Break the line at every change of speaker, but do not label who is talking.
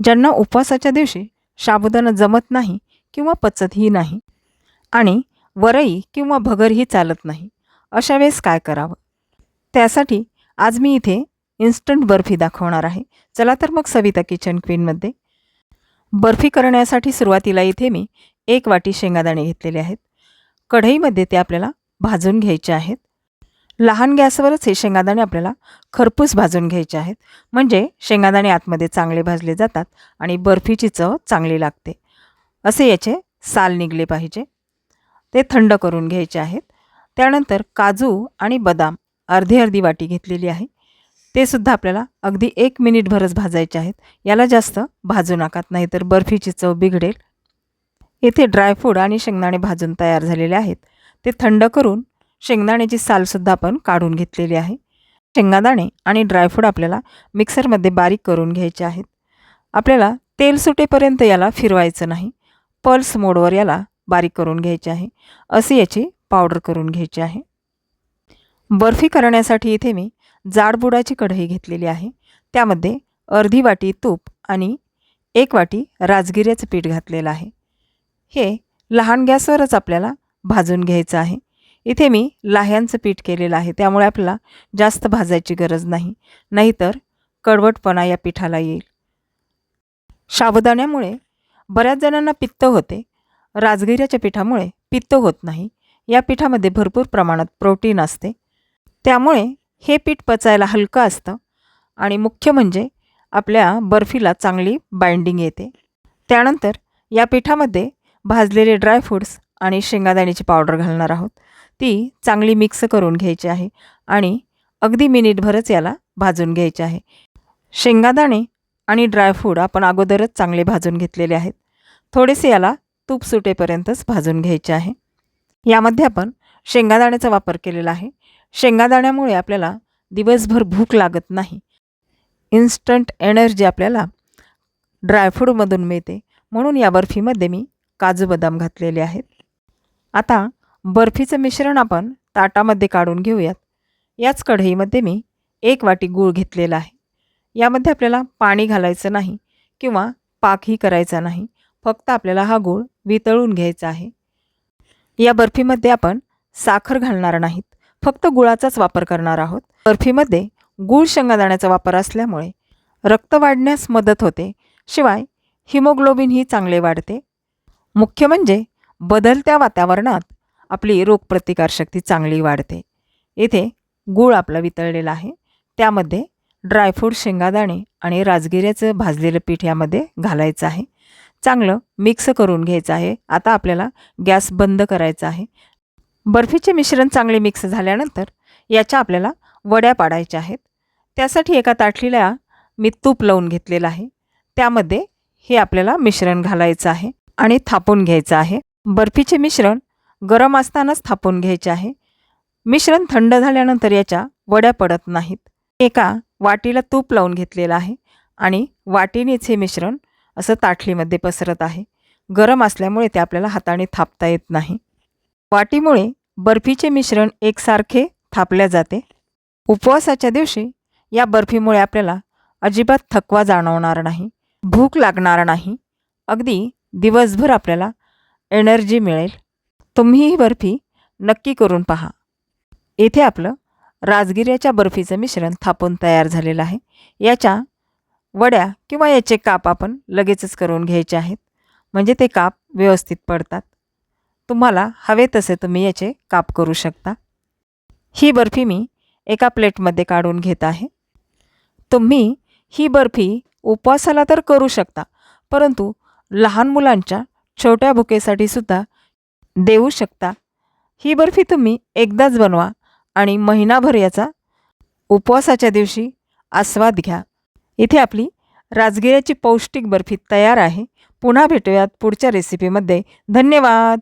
ज्यांना उपवासाच्या दिवशी साबुदाणा जमत नाही किंवा पचतही नाही आणि वरई किंवा भगरही चालत नाही अशा वेळेस काय करावं? त्यासाठी आज मी इथे इन्स्टंट बर्फी दाखवणार आहे. चला तर मग सविता किचन क्वीनमध्ये बर्फी करण्यासाठी सुरुवातीला इथे मी एक वाटी शेंगादाणे घेतलेले आहेत. कढईमध्ये ते आपल्याला भाजून घ्यायचे आहेत. लहान गॅसवरच हे शेंगादाणे आपल्याला खरपूस भाजून घ्यायचे आहेत. म्हणजे शेंगादाणे आतमध्ये चांगले भाजले जातात आणि बर्फीची चव चांगली लागते. असे याचे साल निघले पाहिजे. ते थंड करून घ्यायचे आहेत. त्यानंतर काजू आणि बदाम अर्धी अर्धी वाटी घेतलेली आहे. ते सुद्धा आपल्याला अगदी एक मिनिटभरच भाजायचे आहेत. याला जास्त भाजू नकात नाही तर बर्फीची चव बिघडेल. येथे ड्रायफ्रूट आणि शेंगदाणे भाजून तयार झालेले आहेत. ते थंड करून शेंगदाण्याची सालसुद्धा आपण काढून घेतलेली आहे. शेंगादाणे आणि ड्रायफ्रूट आपल्याला मिक्सरमध्ये बारीक करून घ्यायचे आहेत. आपल्याला तेल सुटेपर्यंत याला फिरवायचं नाही. पल्स मोडवर याला बारीक करून घ्यायचे आहे. अशी याची पावडर करून घ्यायची आहे. बर्फी करण्यासाठी इथे मी जाडबुडाची कढई घेतलेली आहे. त्यामध्ये अर्धी वाटी तूप आणि एक वाटी राजगिऱ्याचं पीठ घातलेलं आहे. हे लहान गॅसवरच आपल्याला भाजून घ्यायचं आहे. इथे मी लाह्यांचं पीठ केलेलं आहे. त्यामुळे आपल्याला जास्त भाजायची गरज नाही. नाहीतर कडवटपणा या पिठाला येईल. साबुदाण्यामुळे बऱ्याच जणांना पित्त होते. राजगिऱ्याच्या पिठामुळे पित्त होत नाही. या पिठामध्ये भरपूर प्रमाणात प्रोटीन असते. त्यामुळे हे पीठ पचायला हलकं असतं आणि मुख्य म्हणजे आपल्या बर्फीला चांगली बाइंडिंग येते. त्यानंतर या पिठामध्ये भाजलेले ड्रायफ्रूट्स आणि शेंगादाण्याची पावडर घालणार आहोत. ती चांगली मिक्स करून घ्यायची आहे आणि अगदी मिनिटभरच याला भाजून घ्यायचे आहे. शेंगादाणे आणि ड्रायफ्रूट आपण अगोदरच चांगले भाजून घेतलेले आहेत. थोडेसे याला तूप सुटेपर्यंतच भाजून घ्यायचे आहे. यामध्ये आपण शेंगादाण्याचा वापर केलेला आहे. शेंगादाण्यामुळे आपल्याला दिवसभर भूक लागत नाही. इन्स्टंट एनर्जी आपल्याला ड्रायफ्रूटमधून मिळते. म्हणून या बर्फीमध्ये मी काजू बदाम घातलेले आहेत. आता बर्फीचं मिश्रण आपण ताटामध्ये काढून घेऊयात. याच कढईमध्ये मी एक वाटी गूळ घेतलेला आहे. यामध्ये आपल्याला पाणी घालायचं नाही किंवा पाकही करायचा नाही. फक्त आपल्याला हा गूळ वितळून घ्यायचा आहे. या बर्फीमध्ये आपण साखर घालणार नाहीत. फक्त गुळाचाच वापर करणार आहोत. बर्फीमध्ये गूळ शेंगादाण्याचा वापर असल्यामुळे रक्त वाढण्यास मदत होते. शिवाय हिमोग्लोबिन ही चांगले वाढते. मुख्य म्हणजे बदलत्या वातावरणात आपली रोगप्रतिकारशक्ती चांगली वाढते. येथे गूळ आपला वितळलेला आहे. त्यामध्ये ड्रायफ्रूट शेंगादाणे आणि राजगिऱ्याचं भाजलेलं पीठ यामध्ये घालायचं आहे. चांगलं मिक्स करून घ्यायचं आहे. आता आपल्याला गॅस बंद करायचा आहे. बर्फीचे मिश्रण चांगले मिक्स झाल्यानंतर याच्या आपल्याला वड्या पाडायच्या आहेत. त्यासाठी एका ताटलीला मी तूप लावून घेतलेलं आहे. त्यामध्ये हे आपल्याला मिश्रण घालायचं आहे आणि थापून घ्यायचं आहे. बर्फीचे मिश्रण गरम असतानाच थापून घ्यायचे आहे. मिश्रण थंड झाल्यानंतर याच्या वड्या पडत नाहीत. एका वाटीला तूप लावून घेतलेलं आहे आणि वाटीनेच हे मिश्रण असं ताटलीमध्ये पसरत आहे. गरम असल्यामुळे ते आपल्याला हाताने थापता येत नाही. वाटीमुळे बर्फीचे मिश्रण एकसारखे थापल्या जाते. उपवासाच्या दिवशी या बर्फीमुळे आपल्याला अजिबात थकवा जाणवणार नाही भूक लागणार नाही. अगदी दिवसभर आपल्याला एनर्जी मिळेल. तुम्ही ही बर्फी नक्की करून पहा. येथे आपलं राजगिऱ्याच्या बर्फीचं मिश्रण थापून तयार झालेलं आहे. याच्या वड्या किंवा याचे काप आपण लगेचच करून घ्यायचे आहेत. म्हणजे ते काप व्यवस्थित पडतात. तुम्हाला हवे तसे तुम्ही याचे काप करू शकता. ही बर्फी मी एका प्लेटमध्ये काढून घेत आहे. तुम्ही ही बर्फी उपवासाला तर करू शकता परंतु लहान मुलांच्या छोट्या भुकेसाठी सुद्धा देऊ शकता. ही बर्फी तुम्ही एकदाच बनवा आणि महिनाभर याचा उपवासाच्या दिवशी आस्वाद घ्या. इथे आपली राजगिऱ्याची पौष्टिक बर्फी तयार आहे. पुन्हा भेटूयात पुढच्या रेसिपीमध्ये धन्यवाद!